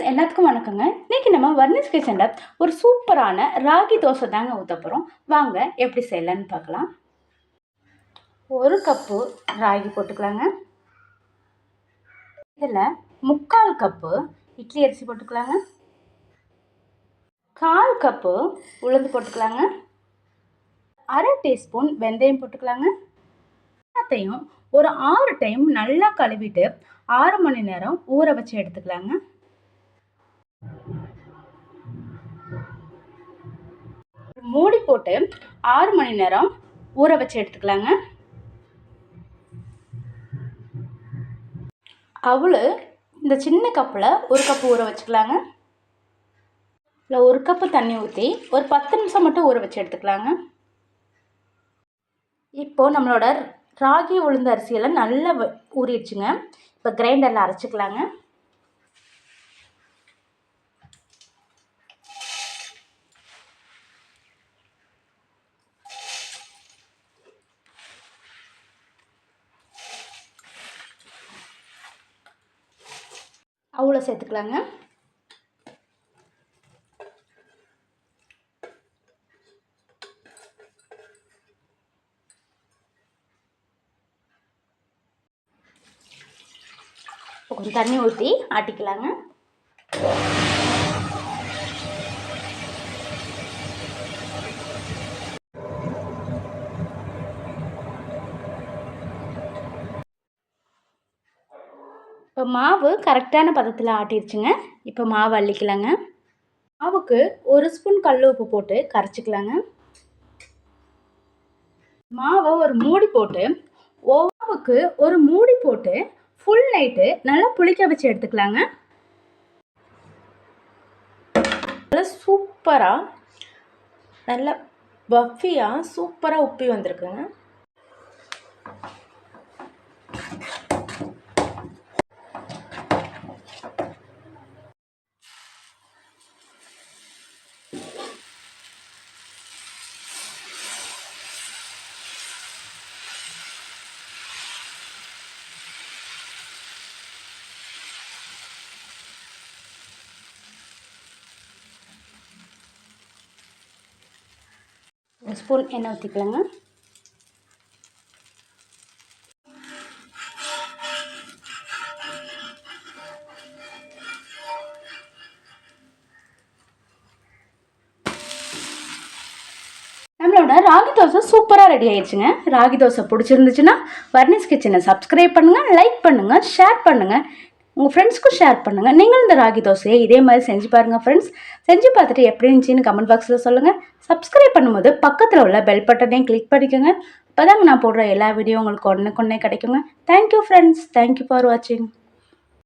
Friends எல்லாத்துக்கும் வணக்கங்க. இன்றைக்கி நம்ம வர்னிஸ் கிச்சனில் ஒரு சூப்பரான ராகி தோசை தாங்க ஊற்ற போகிறோம் வாங்க எப்படி செய்யலான்னு பார்க்கலாம். ஒரு கப்பு ராகி போட்டுக்கலாங்க. இதில் முக்கால் கப்பு இட்லி அரிசி போட்டுக்கலாங்க. கால் கப்பு உளுந்து போட்டுக்கலாங்க. அரை டீஸ்பூன் வெந்தயம் போட்டுக்கலாங்க. எல்லாத்தையும் ஒரு ஆறு டைம் நல்லா கழுவிட்டு ஆறு மணி நேரம் ஊற வச்சு எடுத்துக்கலாங்க. மூடி போட்டு ஆறு மணி நேரம் ஊற வச்சு எடுத்துக்கலாங்க. அவளு இந்த சின்ன கப்பில் ஒரு கப்பு ஊற வச்சுக்கலாங்க. இல்லை ஒரு கப்பு தண்ணி ஊற்றி ஒரு பத்து நிமிஷம் மட்டும் ஊற வச்சு எடுத்துக்கலாங்க. இப்போது நம்மளோட ராகி உளுந்த அரிசியெல்லாம் நல்லா ஊறிடுச்சுங்க. இப்போ கிரைண்டரில் அரைச்சிக்கலாங்க. அவ்வளோ சேர்த்துக்கலாங்க. கொஞ்சம் தண்ணி ஊற்றி ஆட்டிக்கலாங்க. இப்போ மாவு கரெக்டான பதத்தில் ஆட்டிருச்சுங்க. இப்போ மாவு அள்ளிக்கலாங்க. மாவுக்கு ஒரு ஸ்பூன் கல் உப்பு போட்டு கரைச்சிக்கலாங்க. மாவை ஒரு மூடி போட்டு ஓவாவுக்கு ஒரு மூடி போட்டு ஃபுல் நைட்டு நல்லா புளிக்க வச்சு எடுத்துக்கலாங்க. நல்லா சூப்பராக நல்ல பஃபியாக சூப்பராக உப்பி வந்திருக்குங்க. ஒரு ஸ்பூன் எண்ணெய் ஊற்றிக்கலாங்க நம்மளோட ராகி தோசை சூப்பராக ரெடி ஆயிடுச்சுங்க. ராகி தோசை பிடிச்சிருந்துச்சுன்னா வர்னிஸ் கிச்சனை சப்ஸ்கிரைப் பண்ணுங்கள் லைக் பண்ணுங்கள் ஷேர் பண்ணுங்கள் உங்கள் ஃப்ரெண்ட்ஸ்க்கும் ஷேர் பண்ணுங்கள் நீங்களும் இந்த ராகி தோசையை இதே மாதிரி செஞ்சு பாருங்கள் ஃப்ரெண்ட்ஸ் செஞ்சு பார்த்துட்டு எப்படி இருந்துச்சுன்னு கமெண்ட் பாக்ஸில் சொல்லுங்கள் சப்ஸ்கிரைப் பண்ணும்போது பக்கத்தில் உள்ள பெல் பட்டனையும் கிளிக் பண்ணிக்கோங்க. அப்போ நான் போடுற எல்லா வீடியோ உங்களுக்கு ஒன்றுக்கு ஒன்றே கிடைக்குங்க தேங்க்யூ ஃப்ரெண்ட்ஸ் தேங்க்யூ ஃபார் வாட்சிங்